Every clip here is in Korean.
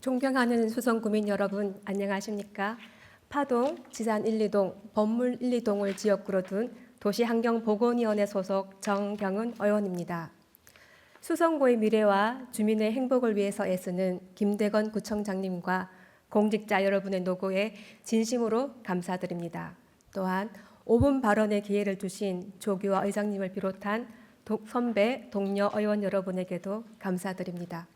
존경하는 수성 구민 여러분 안녕하십니까? 파동 지산 1, 2동 법물 1, 2동을 지역구로 둔 도시환경보건위원회 소속 정경은 의원입니다. 수성구의 미래와 주민의 행복을 위해서 애쓰는 김대건 구청장님과 공직자 여러분의 노고에 진심으로 감사드립니다. 또한 5분 발언의 기회를 주신 조규화 의장님을 비롯한 도- 선배, 동료 의원 여러분에게도 감사드립니다.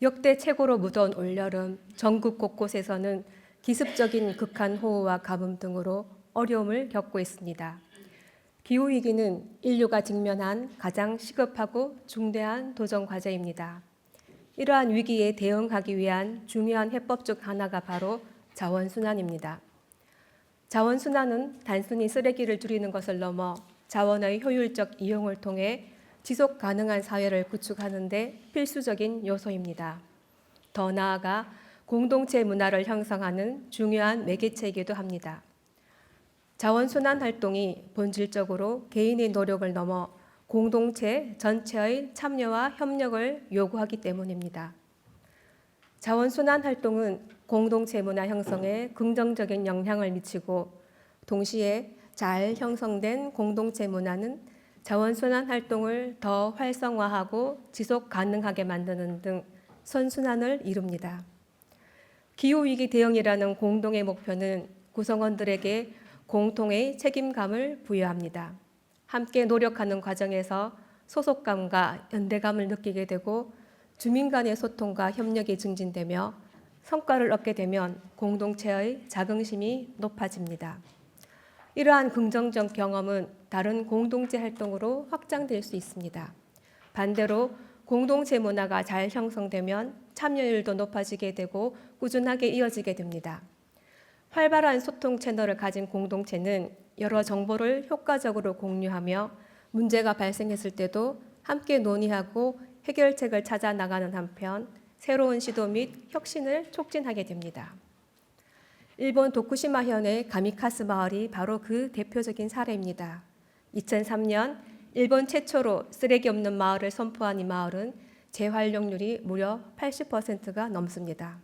역대 최고로 무더운 올여름 전국 곳곳에서는 기습적인 극한 호우와 가뭄 등으로 어려움을 겪고 있습니다. 기후 위기는 인류가 직면한 가장 시급하고 중대한 도전 과제입니다. 이러한 위기에 대응하기 위한 중요한 해법 중 하나가 바로 자원순환입니다. 자원순환은 단순히 쓰레기를 줄이는 것을 넘어 자원의 효율적 이용을 통해 지속 가능한 사회를 구축하는 데 필수적인 요소입니다. 더 나아가 공동체 문화를 형성하는 중요한 매개체이기도 합니다. 자원순환 활동이 본질적으로 개인의 노력을 넘어 공동체 전체의 참여와 협력을 요구하기 때문입니다. 자원순환 활동은 공동체 문화 형성에 긍정적인 영향을 미치고 동시에 잘 형성된 공동체 문화는 자원순환 활동을 더 활성화하고 지속 가능하게 만드는 등 선순환을 이룹니다. 기후위기 대응이라는 공동의 목표는 구성원들에게 공통의 책임감을 부여합니다. 함께 노력하는 과정에서 소속감과 연대감을 느끼게 되고 주민 간의 소통과 협력이 증진되며 성과를 얻게 되면 공동체의 자긍심이 높아집니다. 이러한 긍정적 경험은 다른 공동체 활동으로 확장될 수 있습니다. 반대로 공동체 문화가 잘 형성되면 참여율도 높아지게 되고 꾸준하게 이어지게 됩니다. 활발한 소통 채널을 가진 공동체는 여러 정보를 효과적으로 공유하며 문제가 발생했을 때도 함께 논의하고 해결책을 찾아 나가는 한편 새로운 시도 및 혁신을 촉진하게 됩니다. 일본 도쿠시마현의 가미카스 마을이 바로 그 대표적인 사례입니다. 2003년 일본 최초로 쓰레기 없는 마을을 선포한 이 마을은 재활용률이 무려 80%가 넘습니다.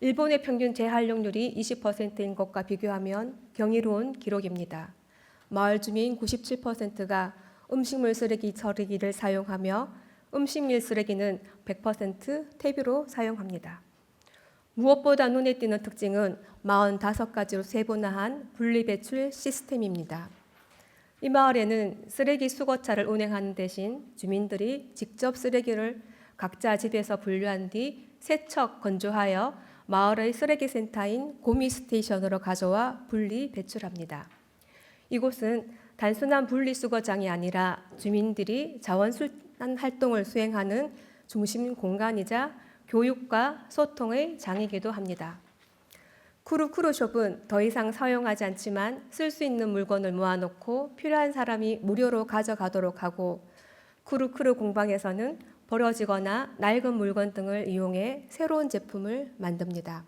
일본의 평균 재활용률이 20%인 것과 비교하면 경이로운 기록입니다. 마을 주민 97%가 음식물 쓰레기 처리기를 사용하며 음식물 쓰레기는 100% 퇴비로 사용합니다. 무엇보다 눈에 띄는 특징은 45가지로 세분화한 분리배출 시스템입니다. 이 마을에는 쓰레기 수거차를 운행하는 대신 주민들이 직접 쓰레기를 각자 집에서 분류한 뒤 세척 건조하여 마을의 쓰레기 센터인 고미 스테이션으로 가져와 분리 배출합니다. 이곳은 단순한 분리 수거장이 아니라 주민들이 자원 순환 활동을 수행하는 중심 공간이자 교육과 소통의 장이기도 합니다. 쿠루쿠루숍은 더 이상 사용하지 않지만 쓸 수 있는 물건을 모아놓고 필요한 사람이 무료로 가져가도록 하고 쿠루쿠루 공방에서는 버려지거나 낡은 물건 등을 이용해 새로운 제품을 만듭니다.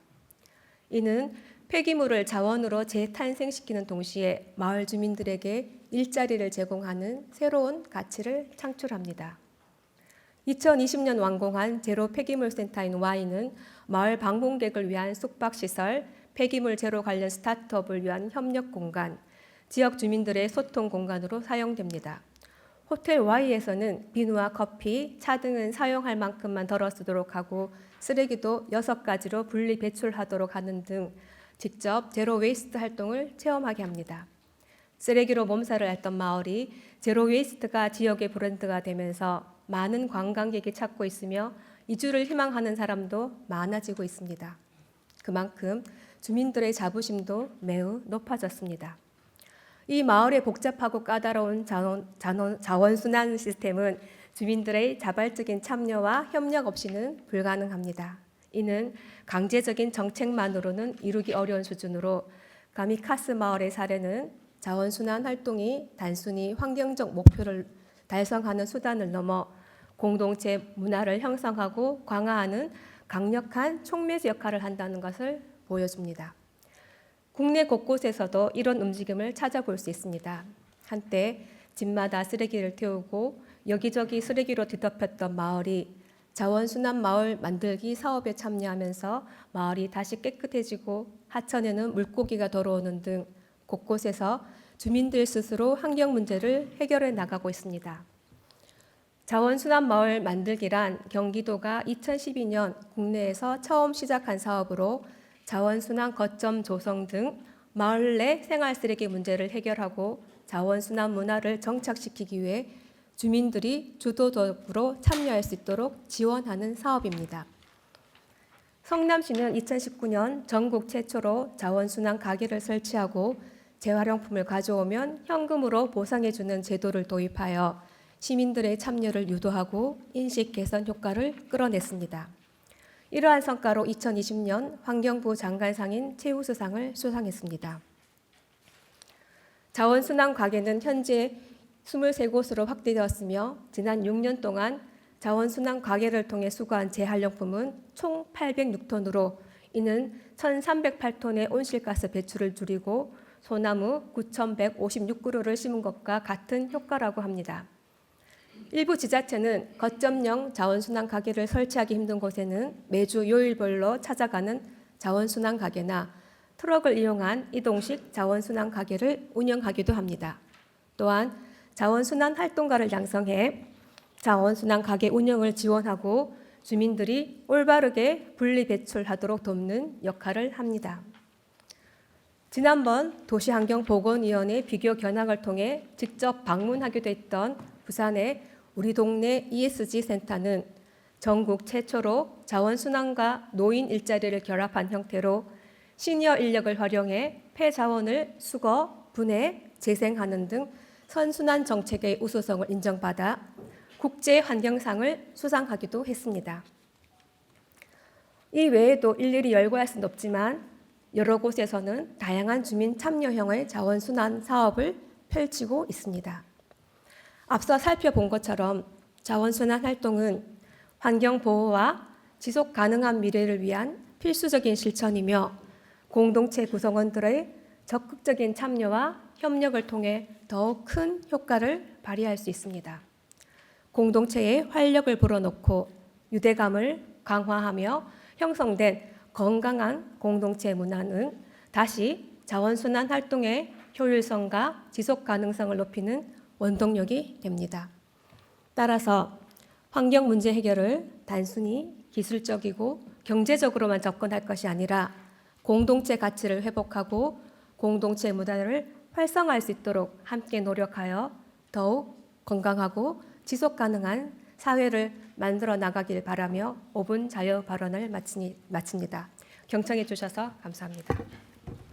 이는 폐기물을 자원으로 재탄생시키는 동시에 마을 주민들에게 일자리를 제공하는 새로운 가치를 창출합니다. 2020년 완공한 제로 폐기물 센터인 Y는 마을 방문객을 위한 숙박시설, 폐기물 제로 관련 스타트업을 위한 협력 공간, 지역 주민들의 소통 공간으로 사용됩니다. 호텔 Y에서는 비누와 커피, 차 등은 사용할 만큼만 덜어 쓰도록 하고 쓰레기도 여섯 가지로 분리 배출하도록 하는 등 직접 제로 웨이스트 활동을 체험하게 합니다. 쓰레기로 몸살을 앓던 마을이 제로 웨이스트가 지역의 브랜드가 되면서 많은 관광객이 찾고 있으며 이주를 희망하는 사람도 많아지고 있습니다. 그만큼 주민들의 자부심도 매우 높아졌습니다. 이 마을의 복잡하고 까다로운 자원, 자원, 자원순환 시스템은 주민들의 자발적인 참여와 협력 없이는 불가능합니다. 이는 강제적인 정책만으로는 이루기 어려운 수준으로 가미카스 마을의 사례는 자원순환 활동이 단순히 환경적 목표를 달성하는 수단을 넘어 공동체 문화를 형성하고 강화하는 강력한 촉매제 역할을 한다는 것을 보여줍니다. 국내 곳곳에서도 이런 움직임을 찾아볼 수 있습니다. 한때 집마다 쓰레기를 태우고 여기저기 쓰레기로 뒤덮였던 마을이 자원순환 마을 만들기 사업에 참여하면서 마을이 다시 깨끗해지고 하천에는 물고기가 들어오는 등 곳곳에서 주민들 스스로 환경 문제를 해결해 나가고 있습니다. 자원순환 마을 만들기란 경기도가 2012년 국내에서 처음 시작한 사업으로 자원순환 거점 조성 등 마을 내 생활 쓰레기 문제를 해결하고 자원순환 문화를 정착시키기 위해 주민들이 주도적으로 참여할 수 있도록 지원하는 사업입니다. 성남시는 2019년 전국 최초로 자원순환 가게를 설치하고 재활용품을 가져오면 현금으로 보상해주는 제도를 도입하여 시민들의 참여를 유도하고 인식 개선 효과를 끌어냈습니다. 이러한 성과로 2020년 환경부 장관상인 최우수상을 수상했습니다. 자원순환 가게는 현재 23곳으로 확대되었으며 지난 6년 동안 자원순환 가게를 통해 수거한 재활용품은 총 806톤으로 이는 1,308톤의 온실가스 배출을 줄이고 소나무 9,156그루를 심은 것과 같은 효과라고 합니다. 일부 지자체는 거점형 자원순환 가게를 설치하기 힘든 곳에는 매주 요일별로 찾아가는 자원순환 가게나 트럭을 이용한 이동식 자원순환 가게를 운영하기도 합니다. 또한 자원순환 활동가를 양성해 자원순환 가게 운영을 지원하고 주민들이 올바르게 분리 배출하도록 돕는 역할을 합니다. 지난번 도시환경보건위원회 비교 견학을 통해 직접 방문하기도 했던 부산의 우리 동네 ESG 센터는 전국 최초로 자원순환과 노인 일자리를 결합한 형태로 시니어 인력을 활용해 폐자원을 수거, 분해, 재생하는 등 선순환 정책의 우수성을 인정받아 국제 환경상을 수상하기도 했습니다. 이 외에도 일일이 열거할 수는 없지만 여러 곳에서는 다양한 주민 참여형의 자원순환 사업을 펼치고 있습니다. 앞서 살펴본 것처럼 자원순환 활동은 환경 보호와 지속 가능한 미래를 위한 필수적인 실천이며 공동체 구성원들의 적극적인 참여와 협력을 통해 더욱 큰 효과를 발휘할 수 있습니다. 공동체에 활력을 불어넣고 유대감을 강화하며 형성된 건강한 공동체 문화는 다시 자원순환 활동의 효율성과 지속 가능성을 높이는 원동력이 됩니다. 따라서 환경 문제 해결을 단순히 기술적이고 경제적으로만 접근할 것이 아니라 공동체 가치를 회복하고 공동체 문화를 활성화할 수 있도록 함께 노력하여 더욱 건강하고 지속 가능한 사회를 만들어 나가길 바라며 5분 자유 발언을 마칩니다. 경청해 주셔서 감사합니다.